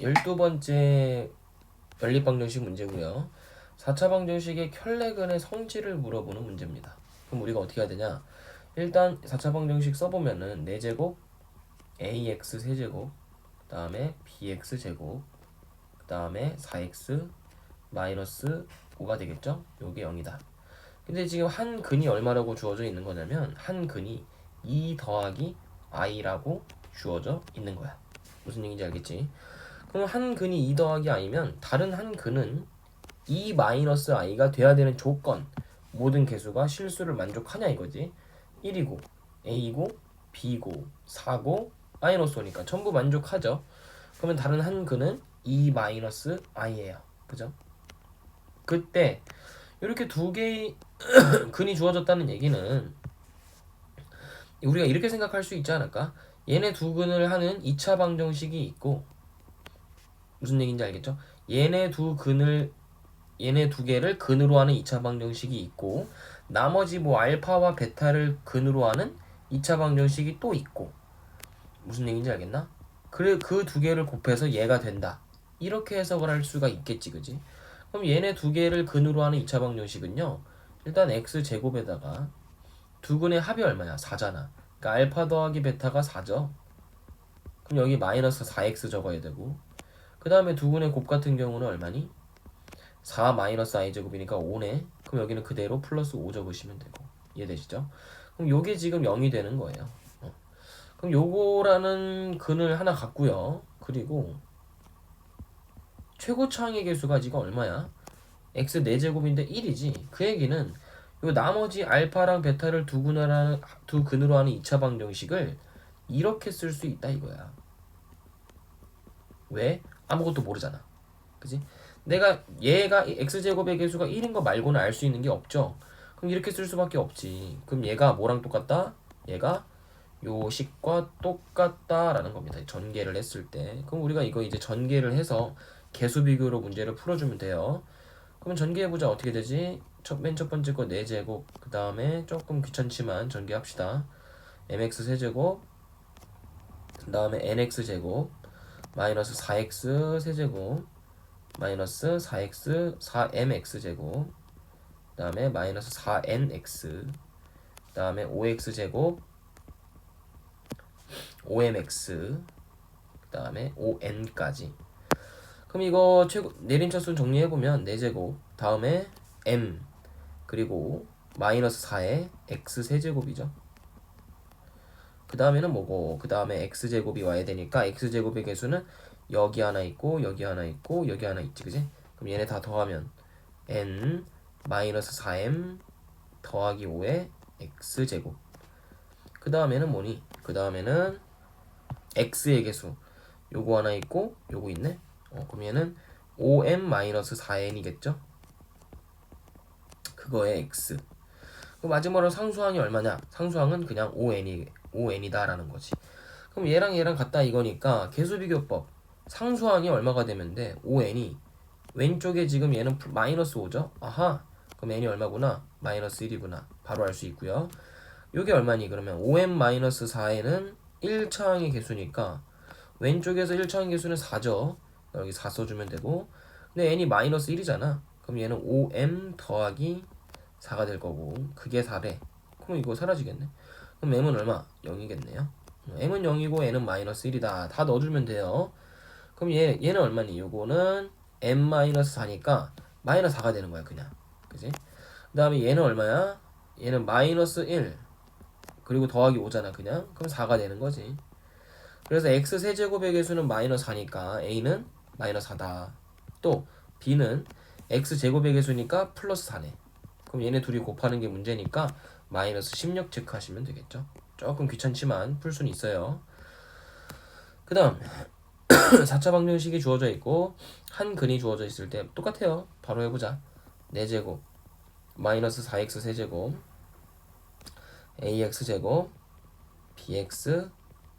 12번째 연립방정식 문제고요. 4차 방정식의 켤레근의 성질을 물어보는 문제입니다. 그럼 우리가 어떻게 해야 되냐? 일단 4차 방정식 써보면은 4제곱 ax 세제곱 그 다음에 bx 제곱 그 다음에 4x 마이너스 5가 되겠죠? 요게 0이다. 근데 지금 한 근이 얼마라고 주어져 있는 거냐면 한 근이 2 더하기 i라고 주어져 있는 거야. 무슨 얘기인지 알겠지? 그럼 한 근이 2 더하기 i면 다른 한 근은 2 마이너스 i가 돼야 되는 조건 모든 개수가 실수를 만족하냐 이거지 1이고 a고 b고 4고 마이너스 5니까 전부 만족하죠 그러면 다른 한 근은 2 마이너스 i예요 그죠? 그때 이렇게 두 개의 근이 주어졌다는 얘기는 우리가 이렇게 생각할 수 있지 않을까? 얘네 두 근을 하는 2차 방정식이 있고 무슨 얘기인지 알겠죠? 얘네 두 근을 얘네 두 개를 근으로 하는 2차 방정식이 있고 나머지 뭐 알파와 베타를 근으로 하는 2차 방정식이 또 있고 무슨 얘기인지 알겠나? 그래 그 두 개를 곱해서 얘가 된다. 이렇게 해석을 할 수가 있겠지, 그지? 그럼 얘네 두 개를 근으로 하는 2차 방정식은요. 일단 x 제곱에다가 두 근의 합이 얼마야? 4잖아. 그러니까 알파 더하기 베타가 4죠. 그럼 여기 마이너스 4x 적어야 되고 그 다음에 두 근의 곱 같은 경우는 얼마니? 4 마이너스 i 제곱이니까 5네. 그럼 여기는 그대로 플러스 5 적으시면 되고 이해되시죠? 그럼 요게 지금 0이 되는 거예요. 어. 그럼 요거라는 근을 하나 갖고요. 그리고 최고차항의 개수가 지금 얼마야? x 4제곱인데 1이지. 그 얘기는 요 나머지 알파랑 베타를 두 근으로, 두 근으로 하는 2차 방정식을 이렇게 쓸 수 있다 이거야. 왜? 아무것도 모르잖아. 그지? 내가 얘가 x제곱의 개수가 1인 거 말고는 알 수 있는 게 없죠. 그럼 이렇게 쓸 수밖에 없지. 그럼 얘가 뭐랑 똑같다? 얘가 요 식과 똑같다라는 겁니다. 전개를 했을 때. 그럼 우리가 이거 이제 전개를 해서 개수 비교로 문제를 풀어주면 돼요. 그러면 전개해보자. 어떻게 되지? 첫, 맨 첫 번째 거 4제곱. 그 다음에 조금 귀찮지만 전개합시다. mx 세제곱. 그 다음에 nx 제곱. 마이너스 4x 세제곱. 마이너스 4x 4mx 제곱 그 다음에 마이너스 4nx 그 다음에 5x 제곱 5mx 그 다음에 5n까지 그럼 이거 최고 내림차수 정리해보면 4제곱 다음에 m 그리고 마이너스 4에 x 세제곱이죠 그 다음에는 뭐고 그 다음에 x제곱이 와야 되니까 x제곱의 개수는 여기 하나 있고 여기 하나 있고 여기 하나 있지 그지? 그럼 얘네 다 더하면 n 마이너스 4m 더하기 5의 x제곱 그 다음에는 뭐니? 그 다음에는 x의 개수 요거 하나 있고 요거 있네 어, 그럼 얘는 5m 마이너스 4n이겠죠? 그거의 x 그 마지막으로 상수항이 얼마냐? 상수항은 그냥 5n이 5n이다라는 거지 그럼 얘랑 얘랑 같다 이거니까 개수 비교법 상수항이 얼마가 되면 돼? 5n이 왼쪽에 지금 얘는 플- 마이너스 5죠? 아하 그럼 n이 얼마구나? 마이너스 1이구나 바로 알 수 있고요 요게 얼마니? 그러면 5n 마이너스 4n은 1차항의 개수니까 왼쪽에서 1차항 개수는 4죠 여기 4 써주면 되고 근데 n이 마이너스 1이잖아 그럼 얘는 5m 더하기 4가 될 거고 그게 4래 그럼 이거 사라지겠네 그럼 m은 얼마? 0이겠네요. m은 0이고 n은 마이너스 1이다. 다 넣어주면 돼요. 그럼 얘, 얘는 얼마니? 요거는 m-4니까 마이너스 4가 되는 거야 그냥. 그지? 그 다음에 얘는 얼마야? 얘는 마이너스 1 그리고 더하기 5잖아 그냥. 그럼 4가 되는 거지. 그래서 x 세제곱의 개수는 마이너스 4니까 a는 마이너스 4다. 또 b는 x 제곱의 개수니까 플러스 4네. 그럼 얘네 둘이 곱하는 게 문제니까 마이너스 16 체크하시면 되겠죠 조금 귀찮지만 풀 수는 있어요 그 다음 4차 방정식이 주어져 있고 한 근이 주어져 있을 때 똑같아요. 바로 해보자. 4제곱 마이너스 4x 세제곱 ax 제곱 bx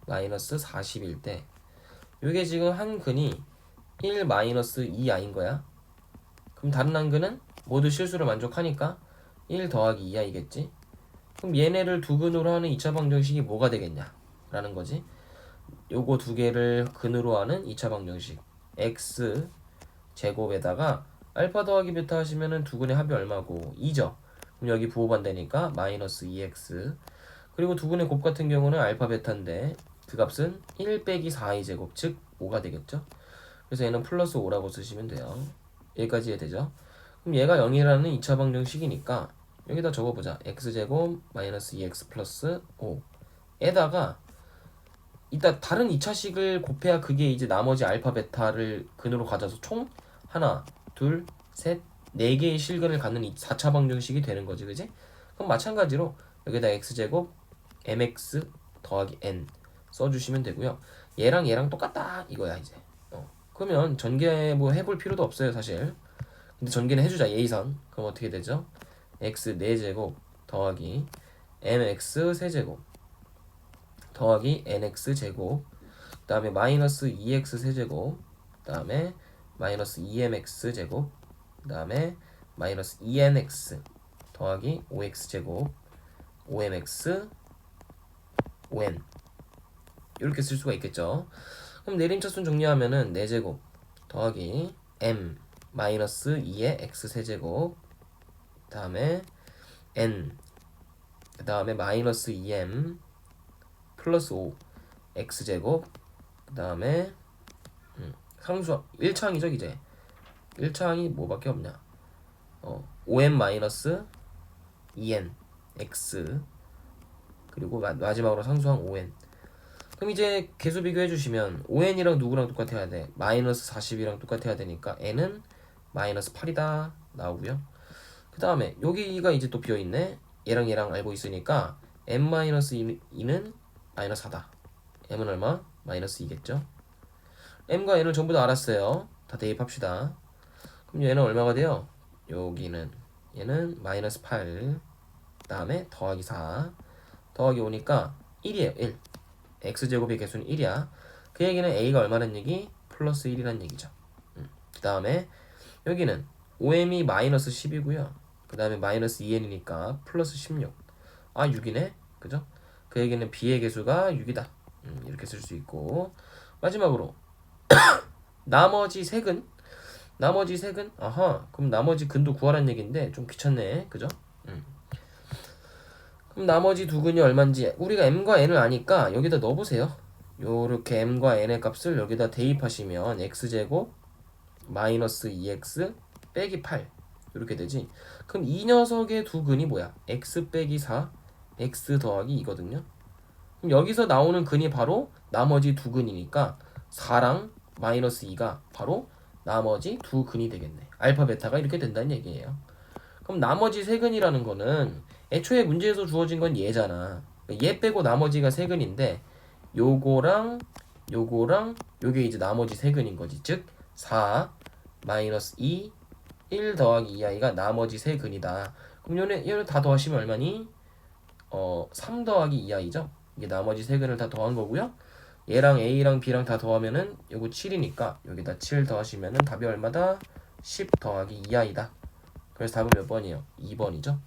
마이너스 40일 때 이게 지금 한 근이 1 마이너스 2i인 거야. 그럼 다른 한 근은 모두 실수를 만족하니까 1 더하기 2i겠지. 그럼 얘네를 두 근으로 하는 2차 방정식이 뭐가 되겠냐? 라는 거지. 요거 두 개를 근으로 하는 2차 방정식 x 제곱에다가 알파 더하기 베타 하시면은 두 근의 합이 얼마고 2죠. 그럼 여기 부호반대니까 마이너스 2x 그리고 두 근의 곱 같은 경우는 알파 베타인데 그 값은 1 빼기 4의 제곱 즉 5가 되겠죠. 그래서 얘는 플러스 5라고 쓰시면 돼요. 여기까지 이해되죠? 그럼 얘가 0이라는 2차 방정식이니까 여기다 적어보자. x제곱 마이너스 2x 플러스 5 에다가 이따 다른 2차식을 곱해야 그게 이제 나머지 알파 베타를 근으로 가져서 총 하나, 둘, 셋, 네 개의 실근을 갖는 이 4차 방정식이 되는 거지, 그지? 그럼 마찬가지로 여기다 x제곱 mx 더하기 n 써주시면 되고요. 얘랑 얘랑 똑같다 이거야 이제. 어. 그러면 전개 뭐 해볼 필요도 없어요 사실. 근데 전개는 해주자 예의상. 그럼 어떻게 되죠? X 4제곱 더하기 mx 세제곱 더하기 nx 제곱 그 다음에 마이너스 2x 세제곱 그 다음에 마이너스 2mx 제곱 그 다음에 마이너스 2nx 더하기 5x 제곱 5mx 5n 이렇게 쓸 수가 있겠죠. 그럼 내림차순 정리하면은 4제곱 더하기 m 마이너스 2의 x 세제곱 그 다음에 n 그 다음에 마이너스 2m 플러스 5 x제곱 그 다음에 음, 상수 1차항이죠 이제. 1차항이 뭐밖에 없냐? 어, 5n 마이너스 2n x 그리고 마, 마지막으로 상수항 5n 그럼 이제 개수 비교해 주시면 5n이랑 누구랑 똑같아야 돼? 마이너스 40이랑 똑같아야 되니까 n은 마이너스 8이다 나오고요 그 다음에 여기가 이제 또 비어있네 얘랑 얘랑 알고 있으니까 m 마이너스 2는 마이너스 4다. m은 얼마? 마이너스 2겠죠? m과 n을 전부 다 알았어요. 다 대입합시다. 그럼 얘는 얼마가 돼요? 여기는 얘는 마이너스 8 다음에 더하기 4 더하기 5니까 1이에요 1 x제곱의 개수는 1이야 그 얘기는 a가 얼마란 얘기? 플러스 1이란 얘기죠 음. 그 다음에 여기는 5m이 마이너스 10이고요 그 다음에 마이너스 2n이니까 플러스 16 아 6이네 그죠? 그 얘기는 b의 개수가 6이다. 음, 이렇게 쓸 수 있고 마지막으로 나머지 색은 나머지 색은 아하 그럼 나머지 근도 구하라는 얘기인데 좀 귀찮네 그죠? 음. 그럼 나머지 두 근이 얼마인지 우리가 m과 n을 아니까 여기다 넣어보세요. 요렇게 m과 n의 값을 여기다 대입하시면 x제곱 마이너스 2x 빼기 8 이렇게 되지. 그럼 이 녀석의 두 근이 뭐야? x 빼기 4 x 더하기 이거든요. 그럼 여기서 나오는 근이 바로 나머지 두 근이니까 4랑 마이너스 2가 바로 나머지 두 근이 되겠네. 알파 베타가 이렇게 된다는 얘기예요. 그럼 나머지 세 근이라는 거는 애초에 문제에서 주어진 건 얘잖아. 얘 빼고 나머지가 세 근인데 요거랑 요거랑 요게 이제 나머지 세 근인 거지. 즉 4 마이너스 2 1 더하기 2i가 나머지 세 근이다. 그럼 얘는 다 더하시면 얼마니? 어, 3 더하기 2i죠. 이게 나머지 세 근을 다 더한 거고요. 얘랑 a랑 b랑 다 더하면은 요거 7이니까 여기다 7 더하시면은 답이 얼마다? 10 더하기 2i다. 그래서 답은 몇 번이에요? 2번이죠.